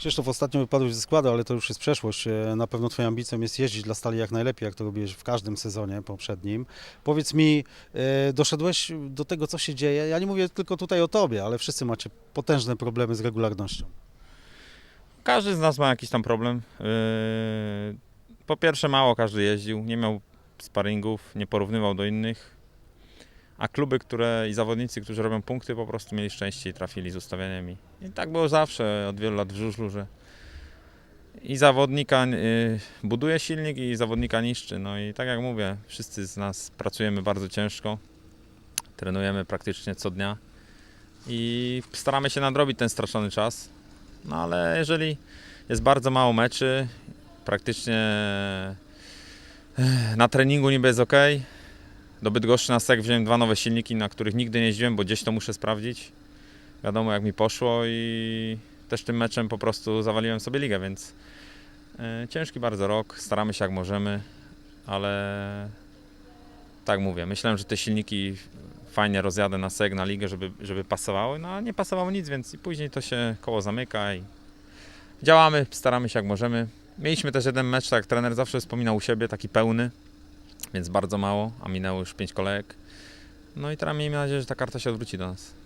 Krzysztof, ostatnio wypadłeś ze składu, ale to już jest przeszłość. E, Na pewno twoją ambicją jest jeździć dla Stali jak najlepiej, jak to robiłeś w każdym sezonie poprzednim. Powiedz mi, e, doszedłeś do tego, co się dzieje? Ja nie mówię tylko tutaj o tobie, ale wszyscy macie potężne problemy z regularnością. Każdy z nas ma jakiś tam problem. Yy, Po pierwsze, mało każdy jeździł, nie miał sparingów, nie porównywał do innych. A kluby, które i zawodnicy, którzy robią punkty, po prostu mieli szczęście i trafili z ustawieniami. I tak było zawsze od wielu lat w żużlu, że i zawodnika yy, buduje silnik, i zawodnika niszczy. No i tak jak mówię, wszyscy z nas pracujemy bardzo ciężko, trenujemy praktycznie co dnia i staramy się nadrobić ten stracony czas. No ale jeżeli jest bardzo mało meczy, praktycznie eh, na treningu niby jest ok. Do Bydgoszczy na sek wziąłem dwa nowe silniki, na których nigdy nie jeździłem, bo gdzieś to muszę sprawdzić. Wiadomo jak mi poszło i też tym meczem po prostu zawaliłem sobie ligę, więc e, ciężki bardzo rok, staramy się jak możemy, ale tak mówię, myślałem, że te silniki fajnie rozjadę na seg, na ligę, żeby, żeby pasowały, no a nie pasowało nic, więc i później to się koło zamyka i działamy, staramy się jak możemy. Mieliśmy też jeden mecz, tak jak trener zawsze wspominał u siebie, taki pełny, więc bardzo mało, a minęło już pięć kolejek. No i teraz miejmy nadzieję, że ta karta się odwróci do nas.